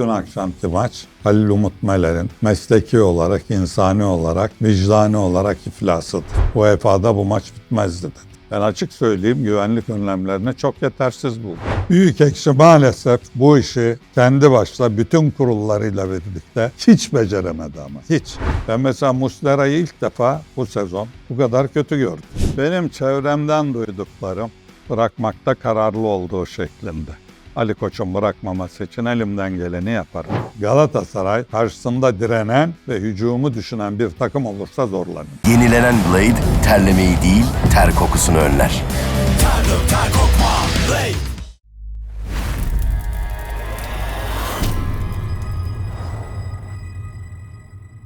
dün akşamki maç Halil Umut Meler'in mesleki olarak, insani olarak, vicdani olarak iflasıdır. UEFA'da bu maç bitmezdi dedi. Ben açık söyleyeyim güvenlik önlemlerini çok yetersiz buldum. Büyük ekşi maalesef bu işi kendi başına bütün kurullarıyla birlikte hiç beceremedi ama hiç. Ben mesela Muslera'yı ilk defa bu sezon bu kadar kötü gördüm. Benim çevremden duyduklarım bırakmakta kararlı olduğu şeklinde. Ali Koç'un bırakmaması için elimden geleni yaparım. Galatasaray karşısında direnen ve hücumu düşünen bir takım olursa zorlanır. Yenilenen Blade terlemeyi değil ter kokusunu önler.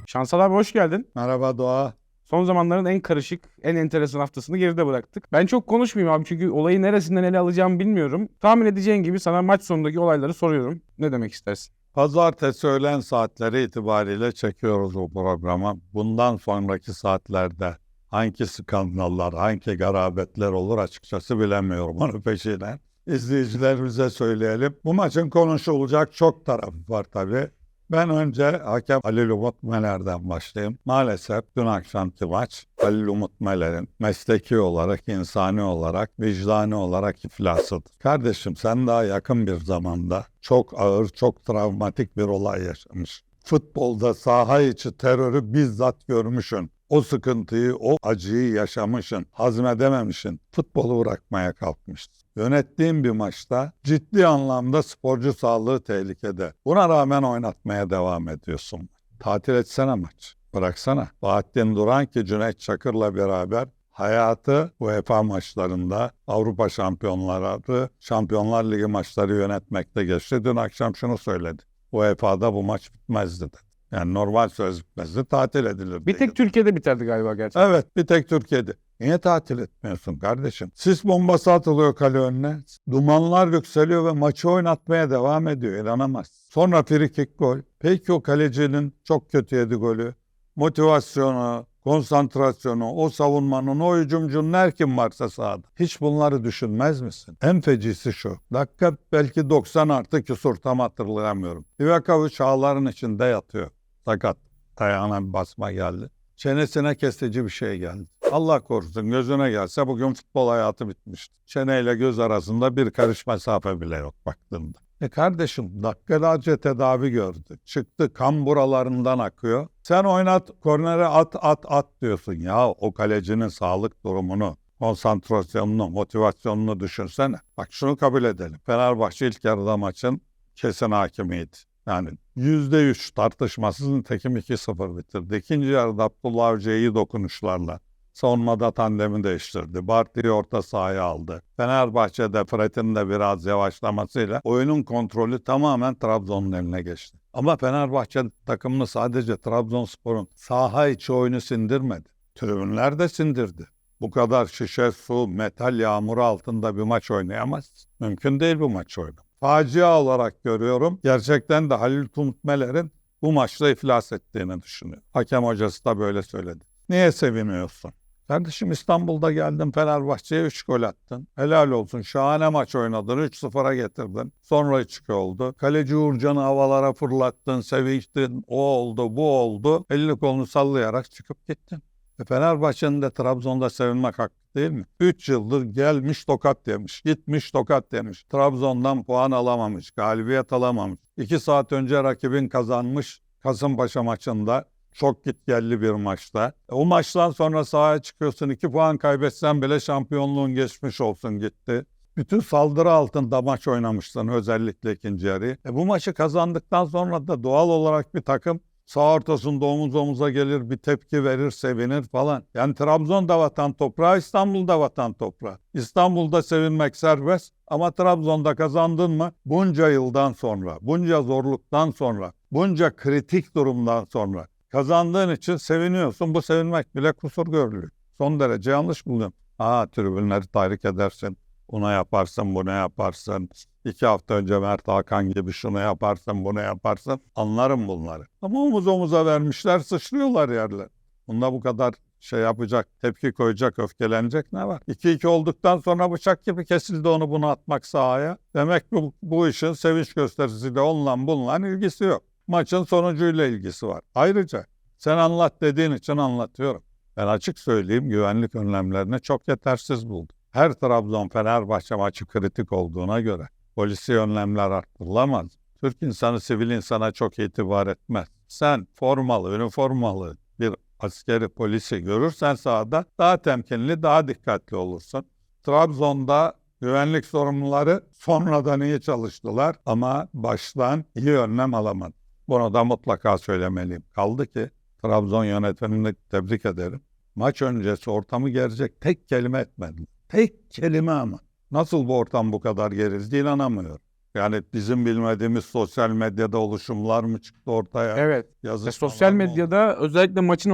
Şansal abi hoş geldin. Merhaba Doğa. Son zamanların en karışık, en enteresan haftasını geride bıraktık. Ben çok konuşmayayım abi çünkü olayı neresinden ele alacağımı bilmiyorum. Tahmin edeceğin gibi sana maç sonundaki olayları soruyorum. Ne demek istersin? Pazartesi öğlen saatleri itibariyle çekiyoruz bu programı. Bundan sonraki saatlerde hangi skandallar, hangi garabetler olur açıkçası bilemiyorum onu peşinden. İzleyicilerimize söyleyelim. Bu maçın konuşulacak çok tarafı var tabii. Ben önce hakem Halil Umut Meler'den başlayayım. Maalesef dün akşamki maç Halil Umut Meler'in mesleki olarak, insani olarak, vicdani olarak iflasıdır. Kardeşim sen daha yakın bir zamanda çok ağır, çok travmatik bir olay yaşamış. Futbolda saha içi terörü bizzat görmüşsün. O sıkıntıyı, o acıyı yaşamışsın, hazmedememişsin. Futbolu bırakmaya kalkmışsın. Yönettiğin bir maçta ciddi anlamda sporcu sağlığı tehlikede. Buna rağmen oynatmaya devam ediyorsun. Tatil etsene maç. Bıraksana. Bahattin Duran ki Cüneyt Çakır'la beraber hayatı UEFA maçlarında Avrupa şampiyonları, Şampiyonlar Ligi maçları yönetmekte geçti. Dün akşam şunu söyledi. UEFA'da bu maç bitmezdi dedi. Yani normal söz bitmezdi, tatil edilirdi. Bir tek Türkiye'de biterdi galiba gerçekten. Evet bir tek Türkiye'de. Niye tatil etmiyorsun kardeşim? Sis bombası atılıyor kale önüne. Dumanlar yükseliyor ve maçı oynatmaya devam ediyor. İnanamaz. Sonra frikik gol. Peki o kalecinin çok kötü yedi golü. Motivasyonu, konsantrasyonu, o savunmanın, o hücumcunun her kim varsa sahada. Hiç bunları düşünmez misin? En fecisi şu. Dakika belki 90 artı küsur tam hatırlayamıyorum. Livakovic ağların içinde yatıyor. Sakat. Ayağına basma geldi. Çenesine kesici bir şey geldi. Allah korusun gözüne gelse bugün futbol hayatı bitmişti. Çeneyle göz arasında bir karış mesafe bile yok baktığında. E kardeşim dakikalarca tedavi gördü. Çıktı kan buralarından akıyor. Sen oynat kornere at at at diyorsun ya o kalecinin sağlık durumunu konsantrasyonunu, motivasyonunu düşünsene. Bak şunu kabul edelim. Fenerbahçe ilk yarıda maçın kesin hakimiydi. Yani %3 tartışmasız nitekim 2-0 bitirdi. İkinci yarıda Abdullah Avcı iyi dokunuşlarla savunmada tandemi değiştirdi. Barty'yi orta sahaya aldı. Fenerbahçe'de Fred'in de biraz yavaşlamasıyla oyunun kontrolü tamamen Trabzon'un eline geçti. Ama Fenerbahçe takımını sadece Trabzonspor'un saha içi oyunu sindirmedi. Tribünler de sindirdi. Bu kadar şişe su, metal yağmuru altında bir maç oynayamaz. Mümkün değil bu maç oynamak. Facia olarak görüyorum. Gerçekten de Halil Tumut Meler'in bu maçta iflas ettiğini düşünüyorum. Hakem hocası da böyle söyledi. Niye seviniyorsun? Kardeşim İstanbul'da geldin Fenerbahçe'ye 3 gol attın. Helal olsun. Şahane maç oynadın. 3-0'a getirdin. Sonra 3 oldu. Kaleci Uğurcan'ı havalara fırlattın, sevinçtin. O oldu, bu oldu. Elini kolunu sallayarak çıkıp gittin. E Fenerbahçe'nin de Trabzon'da sevinmek hakkı değil mi? 3 yıldır gelmiş tokat yemiş, gitmiş tokat yemiş. Trabzon'dan puan alamamış, galibiyet alamamış. 2 saat önce rakibin kazanmış Kasımpaşa maçında çok gitgelli bir maçta. E, O maçtan sonra sahaya çıkıyorsun 2 puan kaybetsen bile şampiyonluğun geçmiş olsun gitti. Bütün saldırı altında maç oynamışsın özellikle ikinci yarıyı. E bu maçı kazandıktan sonra da doğal olarak bir takım sağ ortasında omuz omuza gelir bir tepki verir sevinir falan. Yani Trabzon da vatan toprağı İstanbul da vatan toprağı. İstanbul'da sevinmek serbest ama Trabzon'da kazandın mı bunca yıldan sonra, bunca zorluktan sonra, bunca kritik durumdan sonra kazandığın için seviniyorsun. Bu sevinmek bile kusur görülüyor. Son derece yanlış buluyorum. Aa tribünleri tahrik edersin. Buna yaparsın, buna yaparsın. İki hafta önce Mert Hakan gibi şunu yaparsın, bunu yaparsın. Anlarım bunları. Ama omuz omuza vermişler, sıçrıyorlar yerler. Bunda bu kadar şey yapacak, tepki koyacak, öfkelenecek ne var? 2-2 olduktan sonra bıçak gibi kesildi onu bunu atmak sahaya. Demek bu, bu işin sevinç gösterisiyle onunla bununla ilgisi yok. Maçın sonucuyla ilgisi var. Ayrıca sen anlat dediğin için anlatıyorum. Ben açık söyleyeyim güvenlik önlemlerini çok yetersiz buldum. Her Trabzon-Fenerbahçe maçı kritik olduğuna göre polisi önlemler arttırılamaz. Türk insanı sivil insana çok itibar etmez. Sen formalı, üniformalı bir askeri polisi görürsen sahada daha temkinli, daha dikkatli olursun. Trabzon'da güvenlik sorumluları sonradan iyi çalıştılar ama baştan iyi önlem alamadı. Bunu da mutlaka söylemeliyim. Kaldı ki Trabzon yönetimini tebrik ederim. Maç öncesi ortamı gerecek tek kelime etmedi. Tek kelime ama. Nasıl bu ortam bu kadar gerildi inanamıyorum. Yani bizim bilmediğimiz sosyal medyada oluşumlar mı çıktı ortaya? Evet. Yazık Ve sosyal mı oldu? medyada özellikle maçın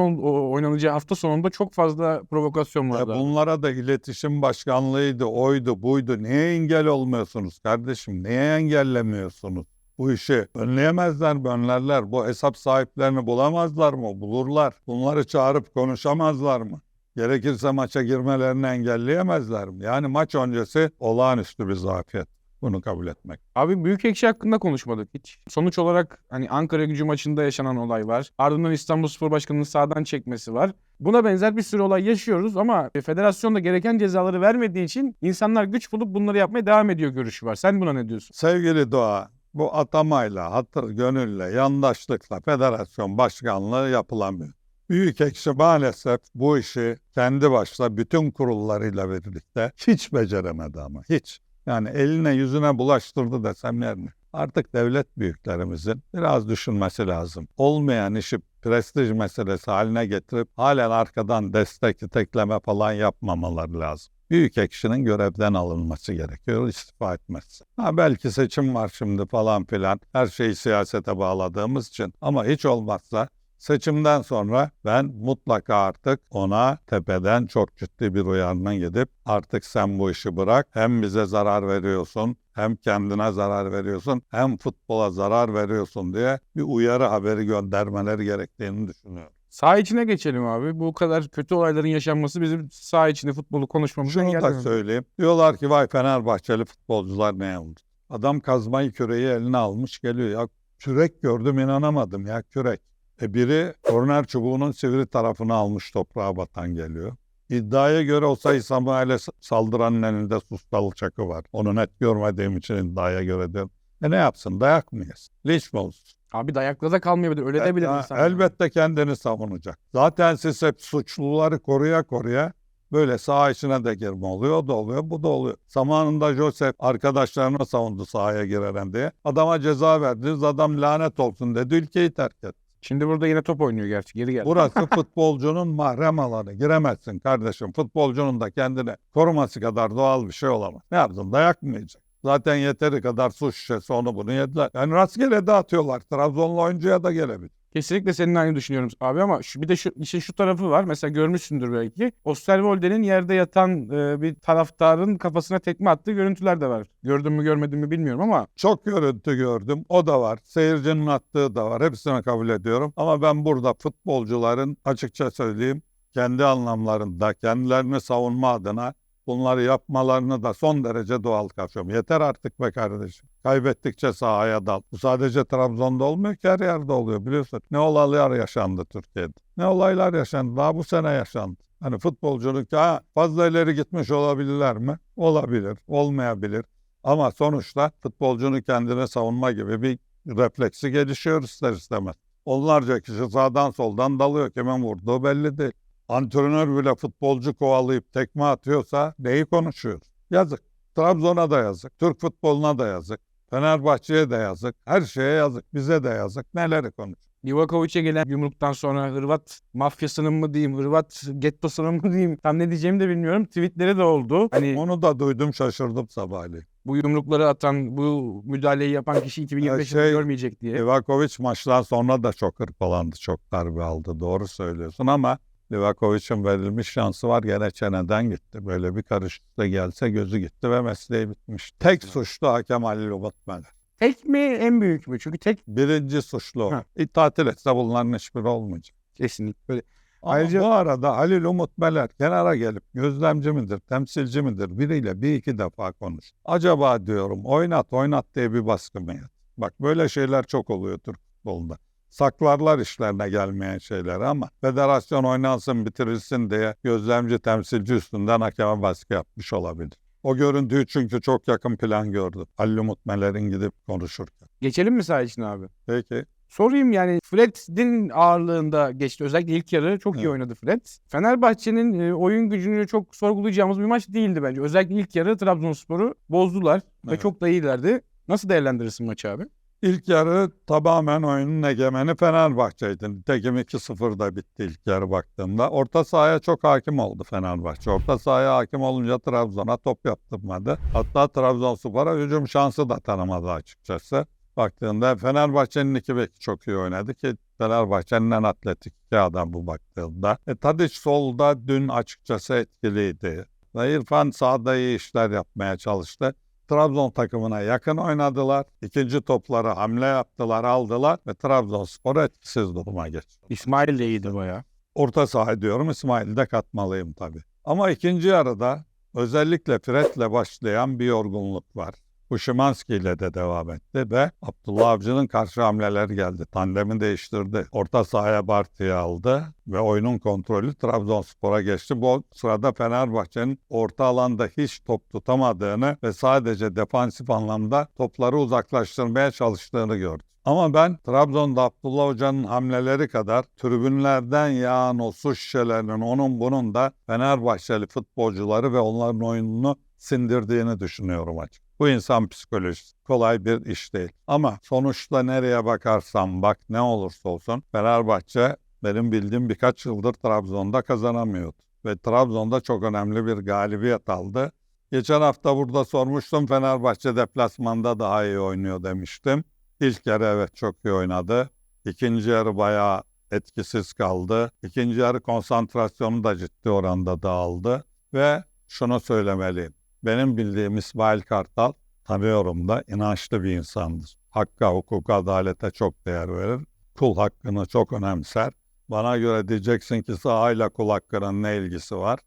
oynanacağı hafta sonunda çok fazla provokasyon Ya vardı. bunlara da iletişim başkanlığıydı, oydu, buydu. Niye engel olmuyorsunuz kardeşim? Niye engellemiyorsunuz? Bu işi önleyemezler mi? Önlerler. Bu hesap sahiplerini bulamazlar mı? Bulurlar. Bunları çağırıp konuşamazlar mı? Gerekirse maça girmelerini engelleyemezler mi? Yani maç öncesi olağanüstü bir zafiyet. Bunu kabul etmek. Abi Büyükekşi hakkında konuşmadık hiç. Sonuç olarak hani Ankara gücü maçında yaşanan olay var. Ardından İstanbulspor Başkanı'nın sağdan çekmesi var. Buna benzer bir sürü olay yaşıyoruz ama federasyon da gereken cezaları vermediği için insanlar güç bulup bunları yapmaya devam ediyor görüşü var. Sen buna ne diyorsun? Sevgili Doğa, bu atamayla, hatır gönülle, yandaşlıkla federasyon başkanlığı yapılamıyor. Büyük ekşi maalesef bu işi kendi başına bütün kurullarıyla birlikte hiç beceremedi ama hiç. Yani eline yüzüne bulaştırdı desem yerine. Artık devlet büyüklerimizin biraz düşünmesi lazım. Olmayan işi prestij meselesi haline getirip halen arkadan destek, tekleme falan yapmamaları lazım. Büyük ekşinin görevden alınması gerekiyor, istifa etmesi. Ha belki seçim var şimdi falan filan. Her şeyi siyasete bağladığımız için. Ama hiç olmazsa seçimden sonra ben mutlaka artık ona tepeden çok ciddi bir uyarına gidip artık sen bu işi bırak. Hem bize zarar veriyorsun, hem kendine zarar veriyorsun, hem futbola zarar veriyorsun diye bir uyarı haberi göndermeleri gerektiğini düşünüyorum. Sağ içine geçelim abi. Bu kadar kötü olayların yaşanması bizim sağ içinde futbolu konuşmamızı Şunu da engellemiyor. söyleyeyim. Diyorlar ki vay Fenerbahçeli futbolcular ne oldu? Adam kazmayı küreği eline almış geliyor. Ya kürek gördüm inanamadım ya kürek. E biri korner çubuğunun sivri tarafını almış toprağa batan geliyor. İddiaya göre o sayı Samuel'e saldıranın elinde sustalı çakı var. Onu net görmediğim için iddiaya göre diyorum. E ne yapsın dayak mı yesin? Linç mi olsun? Abi dayakla da kalmayabilir. Öyle de bilir Ya, insan. elbette kendini savunacak. Zaten siz hep suçluları koruya koruya böyle sağ içine de girme oluyor. Da oluyor, bu da oluyor. Zamanında Joseph arkadaşlarını savundu sahaya girelim diye. Adama ceza verdiniz, adam lanet olsun dedi, ülkeyi terk etti. Şimdi burada yine top oynuyor gerçi. Geri gel. Burası futbolcunun mahrem alanı. Giremezsin kardeşim. Futbolcunun da kendini koruması kadar doğal bir şey olamaz. Ne yaptın? Dayak mı yiyecek? Zaten yeteri kadar su şişesi onu bunu yediler. Yani rastgele dağıtıyorlar. Trabzonlu oyuncuya da gelebilir. Kesinlikle senin aynı düşünüyorum abi ama şu, bir de şu, işin şu tarafı var. Mesela görmüşsündür belki. Osterwolde'nin yerde yatan e, bir taraftarın kafasına tekme attığı görüntüler de var. Gördün mü görmedin mi bilmiyorum ama Çok görüntü gördüm. O da var. Seyircinin attığı da var. Hepsini kabul ediyorum. Ama ben burada futbolcuların açıkça söyleyeyim kendi anlamlarında kendilerini savunma adına bunları yapmalarını da son derece doğal karşılıyorum. Yeter artık be kardeşim. Kaybettikçe sahaya dal. Bu sadece Trabzon'da olmuyor ki her yerde oluyor biliyorsun. Ne olaylar yaşandı Türkiye'de. Ne olaylar yaşandı. Daha bu sene yaşandı. Hani futbolcunun ki ha, fazla ileri gitmiş olabilirler mi? Olabilir. Olmayabilir. Ama sonuçta futbolcunun kendine savunma gibi bir refleksi gelişiyor ister istemez. Onlarca kişi sağdan soldan dalıyor. Kimin vurduğu belli değil. Antrenör bile futbolcu kovalayıp tekme atıyorsa neyi konuşuyoruz? Yazık. Trabzon'a da yazık. Türk futboluna da yazık. Fenerbahçe'ye de yazık. Her şeye yazık. Bize de yazık. Neleri konuş? Livakovic'e gelen yumruktan sonra Hırvat mafyasının mı diyeyim, Hırvat gettosunun mu diyeyim tam ne diyeceğimi de bilmiyorum. Tweetleri de oldu. Hani Onu da duydum şaşırdım sabahleyin. bu yumrukları atan, bu müdahaleyi yapan kişi 2025 şey- yılında görmeyecek diye. Livakovic maçtan sonra da çok hırpalandı, çok darbe aldı. Doğru söylüyorsun ama Livakovic'in verilmiş şansı var. Gene çeneden gitti. Böyle bir karışıklıkla gelse gözü gitti ve mesleği bitmiş. Tek suçlu hakem Halil Umutmeler. Tek mi en büyük mü? Çünkü tek Birinci suçlu. Ha. Tatil etse bunların hiçbiri olmayacak. kesinlikle böyle. Ama Ayrıca- bu arada Halil Umut Meler kenara gelip gözlemci midir, temsilci midir biriyle bir iki defa konuş. Acaba diyorum oynat oynat diye bir baskı mı yap? Bak böyle şeyler çok oluyor Türk futbolunda. Saklarlar işlerine gelmeyen şeyleri ama federasyon oynansın bitirilsin diye gözlemci temsilci üstünden hakeme baskı yapmış olabilir. O görüntüyü çünkü çok yakın plan gördüm. Halil Umut Meler'in gidip konuşurken. Geçelim mi saha içine abi? Peki Sorayım yani Fred'in ağırlığında geçti. Özellikle ilk yarı çok iyi Evet. oynadı Fred. Fenerbahçe'nin e, oyun gücünü çok sorgulayacağımız bir maç değildi bence. Özellikle ilk yarı Trabzonspor'u bozdular ve Evet. çok da iyilerdi. Nasıl değerlendirirsin maçı abi? İlk yarı tamamen oyunun egemeni Fenerbahçe'ydi. Nitekim 2-0'da bitti ilk yarı baktığımda. Orta sahaya çok hakim oldu Fenerbahçe. Orta sahaya hakim olunca Trabzon'a top yaptırmadı. Hatta Trabzonspor'a hücum şansı da tanımadı açıkçası. Baktığında Fenerbahçe'nin iki beki çok iyi oynadı ki Fenerbahçe'nin en atletik iki adam bu baktığında. E, Tadiç solda dün açıkçası etkiliydi. Ve İrfan sahada iyi işler yapmaya çalıştı. Trabzon takımına yakın oynadılar. İkinci topları hamle yaptılar, aldılar ve Trabzonspor'u etkisiz duruma geçti. İsmail de iyiydi bayağı. Orta saha diyorum, İsmail'i de katmalıyım tabii. Ama ikinci yarıda özellikle Fred'le başlayan bir yorgunluk var. Bu Şimanski ile de devam etti ve Abdullah Avcı'nın karşı hamleleri geldi. Tandemi değiştirdi. Orta sahaya Barty'yi aldı ve oyunun kontrolü Trabzonspor'a geçti. Bu sırada Fenerbahçe'nin orta alanda hiç top tutamadığını ve sadece defansif anlamda topları uzaklaştırmaya çalıştığını gördüm. Ama ben Trabzon'da Abdullah Hoca'nın hamleleri kadar tribünlerden yağan o su şişelerinin onun bunun da Fenerbahçeli futbolcuları ve onların oyununu sindirdiğini düşünüyorum açık. Bu insan psikolojisi kolay bir iş değil. Ama sonuçta nereye bakarsan bak ne olursa olsun Fenerbahçe benim bildiğim birkaç yıldır Trabzon'da kazanamıyordu. Ve Trabzon'da çok önemli bir galibiyet aldı. Geçen hafta burada sormuştum Fenerbahçe deplasmanda daha iyi oynuyor demiştim. İlk yarı evet çok iyi oynadı. İkinci yarı bayağı etkisiz kaldı. İkinci yarı konsantrasyonu da ciddi oranda dağıldı. Ve şunu söylemeliyim. Benim bildiğim İsmail Kartal tanıyorum da inançlı bir insandır. Hakka, hukuka, adalete çok değer verir. Kul hakkını çok önemser. Bana göre diyeceksin ki sahayla kul hakkının ne ilgisi var?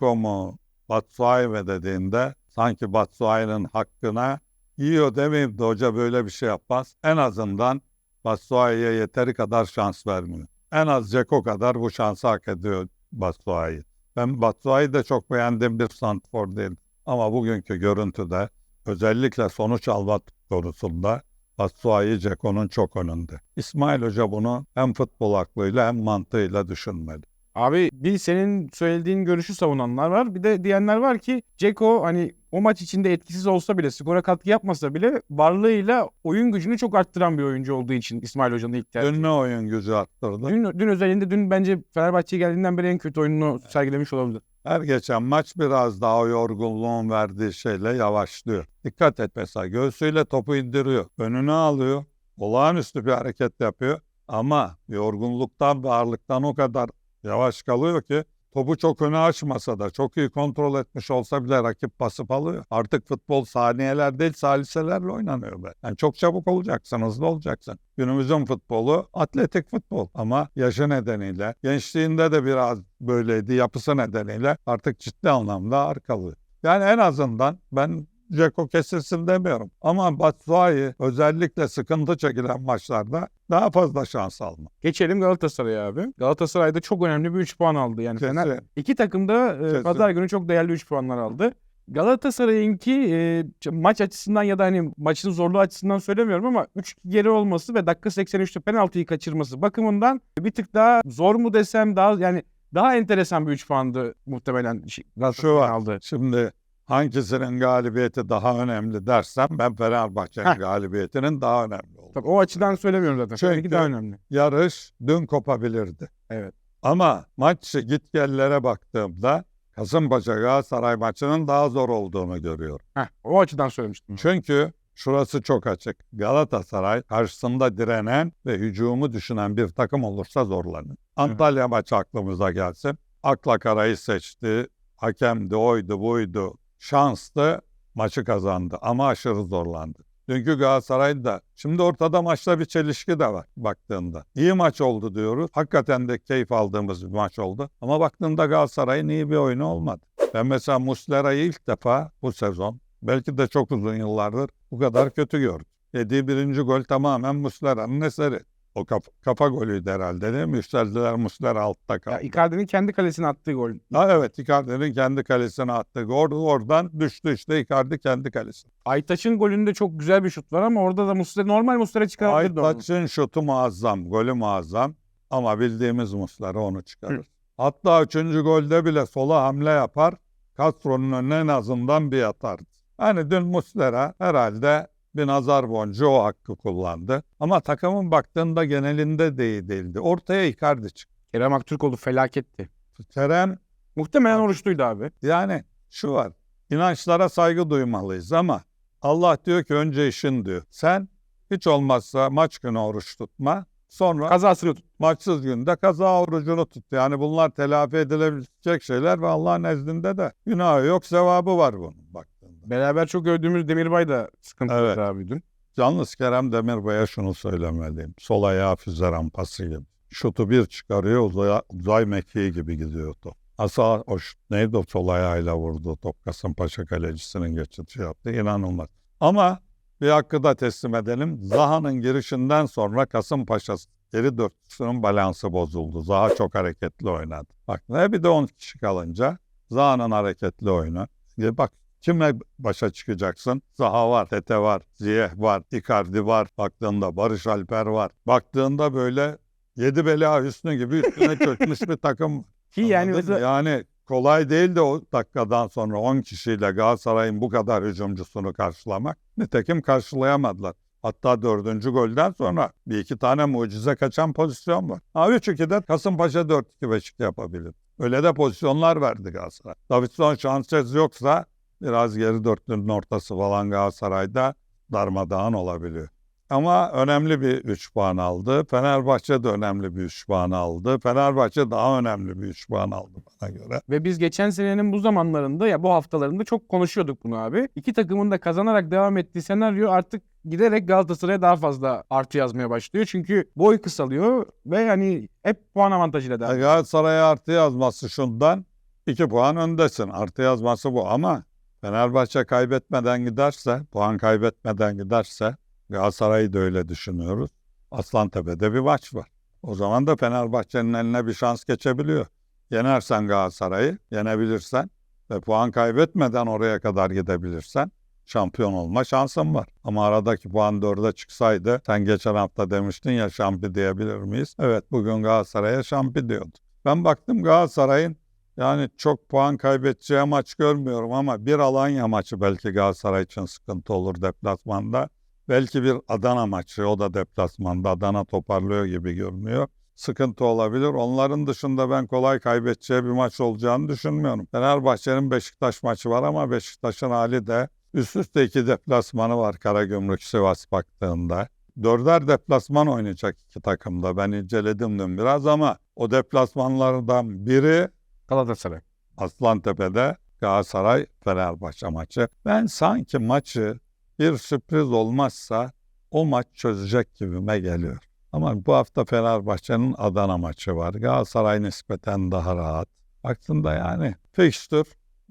Mu, Batshuayi dediğinde sanki Batshuayi'nin hakkına yiyor demeyeyim de hoca böyle bir şey yapmaz. En azından Batshuayi'ye yeteri kadar şans vermiyor. En az Ceko kadar bu şansı hak ediyor Batshuayi. Ben Batshuayi'yi de çok beğendiğim bir santrfor değil. Ama bugünkü görüntüde özellikle sonuç alma konusunda Batshuayi Ceko'nun çok önünde. İsmail Hoca bunu hem futbol aklıyla hem mantığıyla düşünmeli. Abi bir senin söylediğin görüşü savunanlar var. Bir de diyenler var ki Ceko hani o maç içinde etkisiz olsa bile, skora katkı yapmasa bile varlığıyla oyun gücünü çok arttıran bir oyuncu olduğu için İsmail Hoca'nın ilk tercihi. Dün ne oyun gücü arttırdı? Dün, dün özelinde dün bence Fenerbahçe'ye geldiğinden beri en kötü oyununu sergilemiş olabilir. Her geçen maç biraz daha yorgunluğun verdiği şeyle yavaşlıyor. Dikkat et mesela göğsüyle topu indiriyor. Önüne alıyor. Olağanüstü bir hareket yapıyor. Ama yorgunluktan ve ağırlıktan o kadar yavaş kalıyor ki topu çok öne açmasa da çok iyi kontrol etmiş olsa bile rakip basıp alıyor. Artık futbol saniyeler değil saliselerle oynanıyor be. Yani çok çabuk olacaksın, hızlı olacaksın. Günümüzün futbolu atletik futbol ama yaşı nedeniyle, gençliğinde de biraz böyleydi, yapısı nedeniyle artık ciddi anlamda arkalı. Yani en azından ben Ceko kesilsin demiyorum. Ama Batshuayi özellikle sıkıntı çekilen maçlarda daha fazla şans alma. Geçelim Galatasaray'a abi. Galatasaray'da çok önemli bir 3 puan aldı. Yani Fener, Kesin. iki takım da e, pazar günü çok değerli 3 puanlar aldı. Galatasaray'ınki e, maç açısından ya da hani maçın zorluğu açısından söylemiyorum ama 3 geri olması ve dakika 83'te penaltıyı kaçırması bakımından bir tık daha zor mu desem daha yani daha enteresan bir 3 puandı muhtemelen Galatasaray'ın aldı. Şimdi hangisinin galibiyeti daha önemli dersem ben Fenerbahçe'nin Heh. galibiyetinin daha önemli olduğunu. Tabii o açıdan söylemiyorum zaten. Çünkü- daha önemli. Yarış dün kopabilirdi. Evet. Ama maç gitgellere baktığımda Kasımpaşa Galatasaray maçının daha zor olduğunu görüyorum. Heh, o açıdan söylemiştim. Çünkü şurası çok açık. Galatasaray karşısında direnen ve hücumu düşünen bir takım olursa zorlanır. Antalya maçı aklımıza gelsin. Akla karayı seçti. Hakemdi, oydu, buydu. Şanslı maçı kazandı ama aşırı zorlandı. Dünkü Galatasaray'ın da. Şimdi ortada maçta bir çelişki de var baktığında. İyi maç oldu diyoruz. Hakikaten de keyif aldığımız bir maç oldu. Ama baktığında Galatasaray'ın iyi bir oyunu olmadı. Ben mesela Muslera'yı ilk defa bu sezon, belki de çok uzun yıllardır bu kadar kötü gördüm. Yediği birinci gol tamamen Muslera'nın eseri. O kafa, kafa golüydü herhalde değil mi? Yükseldiler Muslera altta kaldı. Ya Icardi'nin kendi kalesine attığı gol. Ha, evet Icardi'nin kendi kalesine attığı gol. Oradan düştü işte Icardi kendi kalesine. Aytaç'ın golünde çok güzel bir şut var ama orada da Muslera normal Muslera onu. Aytaç'ın şutu muazzam, golü muazzam ama bildiğimiz Muslera onu çıkarır. Hatta üçüncü golde bile sola hamle yapar. Castro'nun önüne en azından bir atardı. Hani dün Muslera herhalde bir nazar boncuğu hakkı kullandı. Ama takımın baktığında genelinde de iyi değildi. Ortaya Icardi çıktı. Kerem Aktürkoğlu felaketti. Kerem Muhtemelen oruçluydu abi. yani şu var. İnançlara saygı duymalıyız ama Allah diyor ki önce işin diyor. Sen hiç olmazsa maç günü oruç tutma. Sonra Kazasını tut. maçsız günde kaza orucunu tut. Yani bunlar telafi edilebilecek şeyler ve Allah nezdinde de günahı yok, sevabı var bunun baktığında. Beraber çok övdüğümüz Demirbay da sıkıntılı Evet. abi dün. Yalnız Kerem Demirbay'a şunu söylemeliyim. Sol ayağı füze rampası gibi. Şutu bir çıkarıyor uzay, uzay mekiği gibi gidiyor top. Asa o şut neydi o sol ayağıyla vurdu top Kasımpaşa kalecisinin geçişi yaptı. İnanılmaz. Ama bir hakkı da teslim edelim. Zaha'nın girişinden sonra Kasımpaşa geri dörtlüsünün balansı bozuldu. Zaha çok hareketli oynadı. Bak ne bir de 10 kişi kalınca Zaha'nın hareketli oyunu. E Bak Kimle başa çıkacaksın? Zaha var, Tete var, Ziyeh var, Icardi var. Baktığında Barış Alper var. Baktığında böyle yedi bela Hüsnü gibi üstüne çökmüş bir takım. Ki yani mesela yani kolay değil de o dakikadan sonra 10 kişiyle Galatasaray'ın bu kadar hücumcusunu karşılamak. Nitekim karşılayamadılar. Hatta dördüncü golden sonra bir iki tane mucize kaçan pozisyon var. Ha 3-2'de Kasımpaşa 4-2-5-2 yapabilir. Öyle de pozisyonlar verdi Galatasaray. Davidson Sanchez yoksa biraz geri dörtlünün ortası falan Galatasaray'da darmadağın olabiliyor. Ama önemli bir 3 puan aldı. Fenerbahçe de önemli bir 3 puan aldı. Fenerbahçe daha önemli bir 3 puan aldı bana göre. ve biz geçen senenin bu zamanlarında ya bu haftalarında çok konuşuyorduk bunu abi. İki takımın da kazanarak devam ettiği senaryo artık giderek Galatasaray'a daha fazla artı yazmaya başlıyor. Çünkü boy kısalıyor ve hani hep puan avantajıyla devam. Galatasaray'a artı yazması şundan 2 puan öndesin. Artı yazması bu ama Fenerbahçe kaybetmeden giderse, puan kaybetmeden giderse Galatasaray'ı da öyle düşünüyoruz. Aslantepe'de bir maç var. O zaman da Fenerbahçe'nin eline bir şans geçebiliyor. Yenersen Galatasaray'ı, yenebilirsen ve puan kaybetmeden oraya kadar gidebilirsen şampiyon olma şansın var. Ama aradaki puan dörde çıksaydı sen geçen hafta demiştin ya şampi diyebilir miyiz? Evet bugün Galatasaray'a şampi diyordu. Ben baktım Galatasaray'ın yani çok puan kaybedeceği maç görmüyorum ama bir Alanya maçı belki Galatasaray için sıkıntı olur deplasmanda. Belki bir Adana maçı o da deplasmanda Adana toparlıyor gibi görünüyor. Sıkıntı olabilir. Onların dışında ben kolay kaybedeceği bir maç olacağını düşünmüyorum. Fenerbahçe'nin Beşiktaş maçı var ama Beşiktaş'ın hali de üst üste iki deplasmanı var Karagümrük Sivas baktığında. Dörder deplasman oynayacak iki takımda. Ben inceledim dün biraz ama o deplasmanlardan biri Galatasaray. Aslantepe'de Galatasaray Fenerbahçe maçı. Ben sanki maçı bir sürpriz olmazsa o maç çözecek gibime geliyor. Ama bu hafta Fenerbahçe'nin Adana maçı var. Galatasaray nispeten daha rahat. Aslında yani fikstür.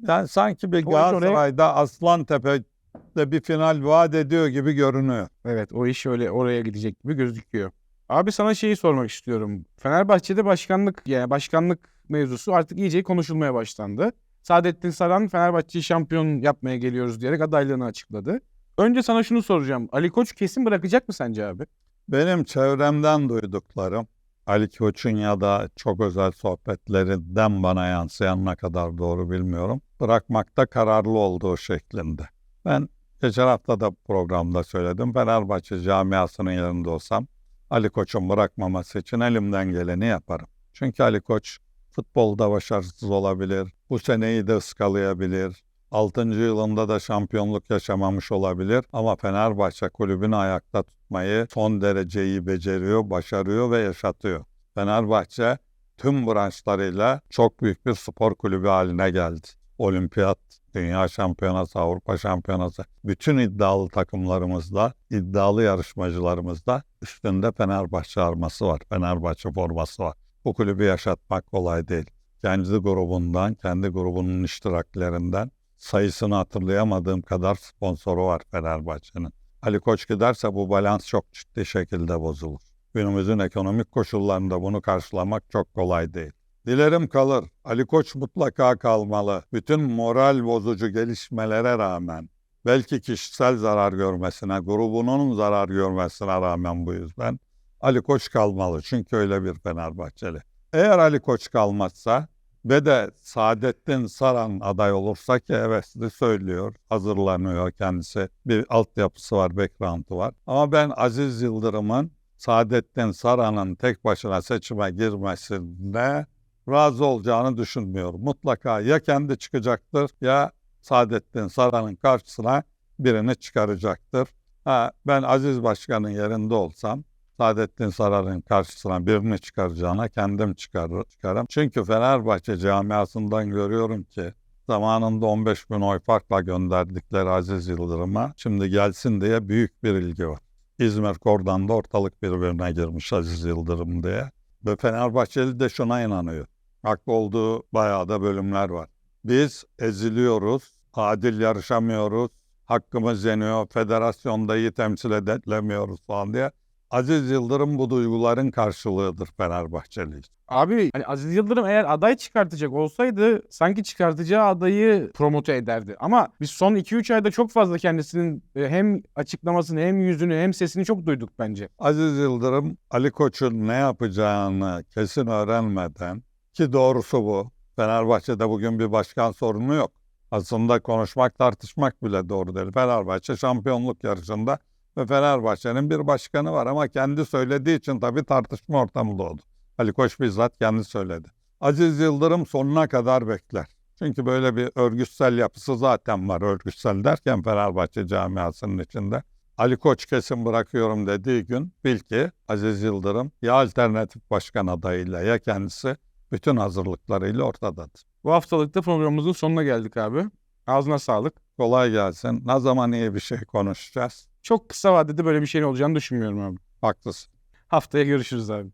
Yani sanki bir Galatasaray'da Aslantepe'de bir final vaat ediyor gibi görünüyor. Evet o iş öyle oraya gidecek gibi gözüküyor. Abi sana şeyi sormak istiyorum. Fenerbahçe'de başkanlık yani başkanlık mevzusu artık iyice konuşulmaya başlandı. Saadettin Saran Fenerbahçe'yi şampiyon yapmaya geliyoruz diyerek adaylığını açıkladı. Önce sana şunu soracağım. Ali Koç kesin bırakacak mı sence abi? Benim çevremden duyduklarım Ali Koç'un ya da çok özel sohbetlerinden bana yansıyan ne kadar doğru bilmiyorum. Bırakmakta kararlı olduğu şeklinde. Ben geçen hafta da programda söyledim. Fenerbahçe camiasının yerinde olsam Ali Koç'un bırakmaması için elimden geleni yaparım. Çünkü Ali Koç futbolda başarısız olabilir. Bu seneyi de ıskalayabilir. 6. yılında da şampiyonluk yaşamamış olabilir ama Fenerbahçe kulübünü ayakta tutmayı son derece iyi beceriyor, başarıyor ve yaşatıyor. Fenerbahçe tüm branşlarıyla çok büyük bir spor kulübü haline geldi. Olimpiyat Dünya Şampiyonası, Avrupa Şampiyonası. Bütün iddialı takımlarımızda, iddialı yarışmacılarımızda üstünde Fenerbahçe arması var. Fenerbahçe forması var. Bu kulübü yaşatmak kolay değil. Kendi grubundan, kendi grubunun iştiraklerinden sayısını hatırlayamadığım kadar sponsoru var Fenerbahçe'nin. Ali Koç giderse bu balans çok ciddi şekilde bozulur. Günümüzün ekonomik koşullarında bunu karşılamak çok kolay değil. Dilerim kalır. Ali Koç mutlaka kalmalı. Bütün moral bozucu gelişmelere rağmen, belki kişisel zarar görmesine, grubunun zarar görmesine rağmen bu yüzden Ali Koç kalmalı. Çünkü öyle bir Fenerbahçeli. Eğer Ali Koç kalmazsa ve de Saadettin Saran aday olursa ki hevesli söylüyor, hazırlanıyor kendisi. Bir altyapısı var, background'u var. Ama ben Aziz Yıldırım'ın Saadettin Saran'ın tek başına seçime girmesine razı olacağını düşünmüyorum. Mutlaka ya kendi çıkacaktır ya Saadettin Saran'ın karşısına birini çıkaracaktır. Ha, ben Aziz Başkan'ın yerinde olsam Saadettin Saran'ın karşısına birini çıkaracağına kendim çıkarır, çıkarım. Çünkü Fenerbahçe camiasından görüyorum ki zamanında 15 bin oy farkla gönderdikleri Aziz Yıldırım'a şimdi gelsin diye büyük bir ilgi var. İzmir Kordan'da ortalık birbirine girmiş Aziz Yıldırım diye. Ve Fenerbahçeli de şuna inanıyor. Haklı olduğu bayağı da bölümler var. Biz eziliyoruz, adil yarışamıyoruz, hakkımız yeniyor, federasyonda iyi temsil edilemiyoruz falan diye. Aziz Yıldırım bu duyguların karşılığıdır Fenerbahçeli. Abi hani Aziz Yıldırım eğer aday çıkartacak olsaydı sanki çıkartacağı adayı promote ederdi. Ama biz son 2-3 ayda çok fazla kendisinin e, hem açıklamasını hem yüzünü hem sesini çok duyduk bence. Aziz Yıldırım Ali Koç'un ne yapacağını kesin öğrenmeden ki doğrusu bu. Fenerbahçe'de bugün bir başkan sorunu yok. Aslında konuşmak tartışmak bile doğru değil. Fenerbahçe şampiyonluk yarışında ve Fenerbahçe'nin bir başkanı var ama kendi söylediği için tabii tartışma ortamı doğdu. Ali Koç bizzat kendi söyledi. Aziz Yıldırım sonuna kadar bekler. Çünkü böyle bir örgütsel yapısı zaten var. Örgütsel derken Fenerbahçe camiasının içinde. Ali Koç kesin bırakıyorum dediği gün bil ki Aziz Yıldırım ya alternatif başkan adayıyla ya kendisi bütün hazırlıklarıyla ortadadır. Bu haftalıkta programımızın sonuna geldik abi. Ağzına sağlık. Kolay gelsin. Ne zaman iyi bir şey konuşacağız? Çok kısa vadede böyle bir şeyin olacağını düşünmüyorum abi. Haklısın. Haftaya görüşürüz abi.